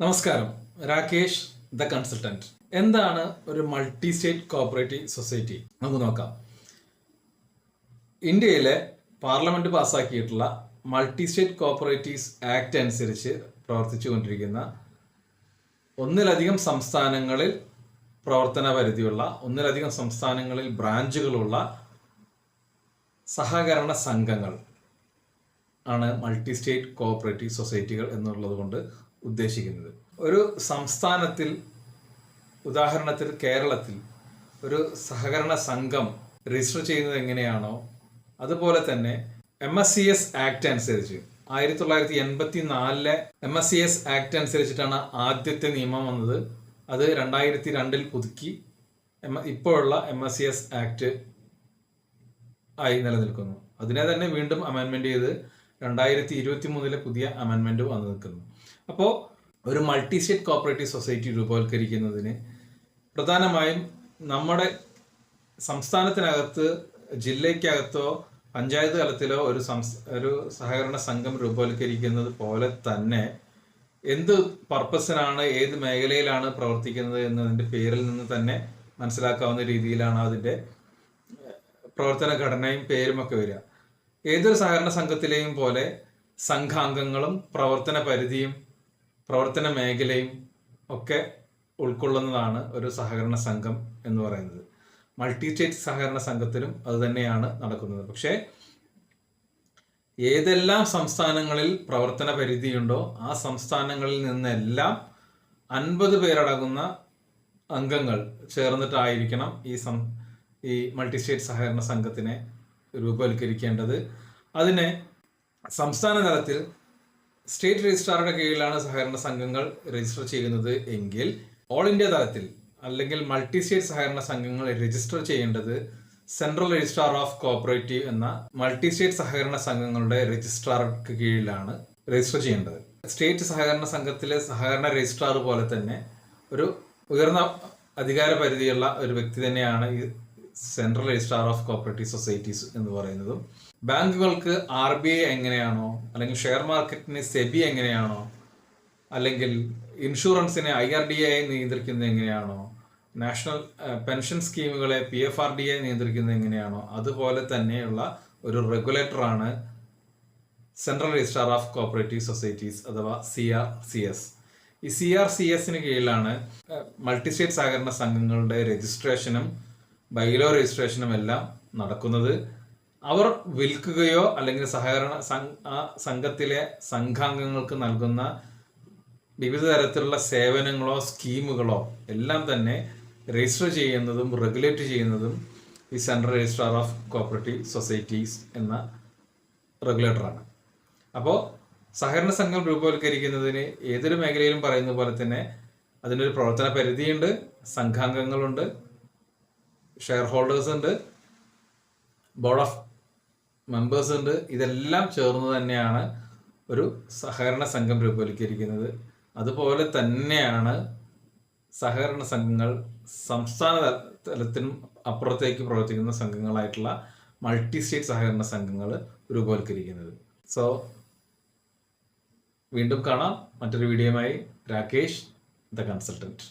നമസ്കാരം. Rakesh the consultant. എന്താണ് ഒരു മൾട്ടി സ്റ്റേറ്റ് കോപ്പറേറ്റീവ് സൊസൈറ്റി? നമുക്ക് നോക്കാം. ഇന്ത്യയിലെ പാർലമെന്റ് പാസ്സാക്കിയിട്ടുള്ള മൾട്ടി സ്റ്റേറ്റ് കോപ്പറേറ്റീവ്സ് ആക്ട് അനുസരിച്ച് പ്രവർത്തിച്ചു കൊണ്ടിരിക്കുന്ന ഒന്നിലധികം സംസ്ഥാനങ്ങളിൽ പ്രവർത്തന പരിധിയുള്ള ഒന്നിലധികം സംസ്ഥാനങ്ങളിൽ ബ്രാഞ്ചുകളുള്ള സഹകരണ സംഘങ്ങൾ ആണ് മൾട്ടി സ്റ്റേറ്റ് കോഓപ്പറേറ്റീവ് സൊസൈറ്റികൾ എന്നുള്ളത് കൊണ്ട് ഉദ്ദേശിക്കുന്നത്. ഒരു സംസ്ഥാനത്തിൽ ഉദാഹരണത്തിൽ കേരളത്തിൽ ഒരു സഹകരണ സംഘം രജിസ്റ്റർ ചെയ്യുന്നത് എങ്ങനെയാണോ അതുപോലെ തന്നെ M S C S act അനുസരിച്ച് ആയിരത്തി തൊള്ളായിരത്തി എൺപത്തി നാലിലെ M S C S act അനുസരിച്ചിട്ടാണ് ആദ്യത്തെ നിയമം വന്നത്. അത് രണ്ടായിരത്തി രണ്ടിൽ പുതുക്കി ഇപ്പോഴുള്ള M S C S act ആയി നിലനിൽക്കുന്നു. അതിനെ തന്നെ വീണ്ടും അമെൻമെന്റ് ചെയ്ത് രണ്ടായിരത്തി ഇരുപത്തി മൂന്നിലെ പുതിയ അമെൻമെന്റ് വന്നു നിൽക്കുന്നു. അപ്പോൾ ഒരു മൾട്ടി സ്റ്റേറ്റ് കോപ്പറേറ്റീവ് സൊസൈറ്റി രൂപവത്കരിക്കുന്നതിന് പ്രധാനമായും നമ്മുടെ സംസ്ഥാനത്തിനകത്ത് ജില്ലയ്ക്കകത്തോ പഞ്ചായത്ത് തലത്തിലോ ഒരു ഒരു സഹകരണ സംഘം രൂപവത്കരിക്കുന്നത് പോലെ തന്നെ എന്ത് പർപ്പസിനാണ് ഏത് മേഖലയിലാണ് പ്രവർത്തിക്കുന്നത് എന്നതിന്റെ പേരിൽ നിന്ന് തന്നെ മനസ്സിലാക്കാവുന്ന രീതിയിലാണ് അതിന്റെ പ്രവർത്തന ഘടനയും പേരുമൊക്കെ വരിക. ഏതൊരു സഹകരണ സംഘത്തിലെയും പോലെ സംഘാംഗങ്ങളും പ്രവർത്തന പരിധിയും പ്രവർത്തന മേഖലയും ഒക്കെ ഉൾക്കൊള്ളുന്നതാണ് ഒരു സഹകരണ സംഘം എന്ന് പറയുന്നത്. മൾട്ടി സ്റ്റേറ്റ് സഹകരണ സംഘത്തിലും അത് തന്നെയാണ് നടക്കുന്നത്. പക്ഷേ ഏതെല്ലാം സംസ്ഥാനങ്ങളിൽ പ്രവർത്തന പരിധിയുണ്ടോ ആ സംസ്ഥാനങ്ങളിൽ നിന്നെല്ലാം അൻപത് പേരടങ്ങുന്ന അംഗങ്ങൾ ചേർന്നിട്ടായിരിക്കണം ഈ സം ഈ മൾട്ടി സ്റ്റേറ്റ് സഹകരണ സംഘത്തിനെ രൂപവൽക്കരിക്കേണ്ടത്. അതിനെ സംസ്ഥാന തലത്തിൽ സ്റ്റേറ്റ് രജിസ്ട്രാറുടെ കീഴിലാണ് സഹകരണ സംഘങ്ങൾ രജിസ്റ്റർ ചെയ്യുന്നത് എങ്കിൽ ഓൾ ഇന്ത്യ തലത്തിൽ അല്ലെങ്കിൽ മൾട്ടി സ്റ്റേറ്റ് സഹകരണ സംഘങ്ങൾ രജിസ്റ്റർ ചെയ്യേണ്ടത് സെൻട്രൽ രജിസ്ട്രാർ ഓഫ് കോപ്പറേറ്റീവ് എന്ന മൾട്ടി സ്റ്റേറ്റ് സഹകരണ സംഘങ്ങളുടെ രജിസ്ട്രാർക്ക് കീഴിലാണ് രജിസ്റ്റർ ചെയ്യേണ്ടത്. സ്റ്റേറ്റ് സഹകരണ സംഘത്തിലെ സഹകരണ രജിസ്ട്രാർ പോലെ തന്നെ ഒരു ഉയർന്ന അധികാര പരിധിയുള്ള ഒരു വ്യക്തി തന്നെയാണ് ഈ central registrar of cooperative societies എന്ന് പറയുന്നതും ബാങ്കുകൾക്ക് ആർ ബി ഐ എങ്ങനെയാണോ അല്ലെങ്കിൽ ഷെയർ മാർക്കറ്റിന് സെബി എങ്ങനെയാണോ അല്ലെങ്കിൽ ഇൻഷുറൻസിനെ ഐ ആർ ഡി ഐ നിയന്ത്രിക്കുന്നത് എങ്ങനെയാണോ national pension സ്കീമുകളെ P F R D I നിയന്ത്രിക്കുന്നത് എങ്ങനെയാണോ അതുപോലെ തന്നെയുള്ള ഒരു റെഗുലേറ്ററാണ് central registrar of cooperative societies അഥവാ സി ആർ സി എസ് ഈ സി ആർ സി എസിന് കീഴിലാണ് മൾട്ടി സ്റ്റേറ്റ് സഹകരണ സംഘങ്ങളുടെ രജിസ്ട്രേഷനും ബൈലോ രജിസ്ട്രേഷനും എല്ലാം നടക്കുന്നത്. അവർ വിൽക്കുകയോ അല്ലെങ്കിൽ സഹകരണ സംഘത്തിലെ സംഘാംഗങ്ങൾക്ക് നൽകുന്ന വിവിധ തരത്തിലുള്ള സേവനങ്ങളോ സ്കീമുകളോ എല്ലാം തന്നെ രജിസ്റ്റർ ചെയ്യുന്നതും റെഗുലേറ്റ് ചെയ്യുന്നതും ഈ central registrar of cooperative societies എന്ന റെഗുലേറ്ററാണ്. അപ്പോൾ സഹകരണ സംഘം രൂപവത്കരിക്കുന്നതിന് ഏതൊരു മേഖലയിലും പറയുന്ന പോലെ തന്നെ അതിനൊരു പ്രവർത്തന പരിധിയുണ്ട് സംഘാംഗങ്ങളുണ്ട്. ഷെയർ ഹോൾഡേഴ്സ് ഉണ്ട് ബോർഡ് ഓഫ് മെമ്പേഴ്സ് ഉണ്ട്. ഇതെല്ലാം ചേർന്ന് തന്നെയാണ് ഒരു സഹകരണ സംഘം രൂപവൽക്കരിക്കുന്നത്. അതുപോലെ തന്നെയാണ് സഹകരണ സംഘങ്ങൾ സംസ്ഥാന തലത്തിനും അപ്പുറത്തേക്ക് പ്രവർത്തിക്കുന്ന സംഘങ്ങളായിട്ടുള്ള മൾട്ടി സ്റ്റേറ്റ് സഹകരണ സംഘങ്ങൾ രൂപവൽക്കരിക്കുന്നത്. സോ വീണ്ടും കാണാം. മറ്റൊരു വീഡിയോയുമായി രാകേഷ് ദ കൺസൾട്ടന്റ്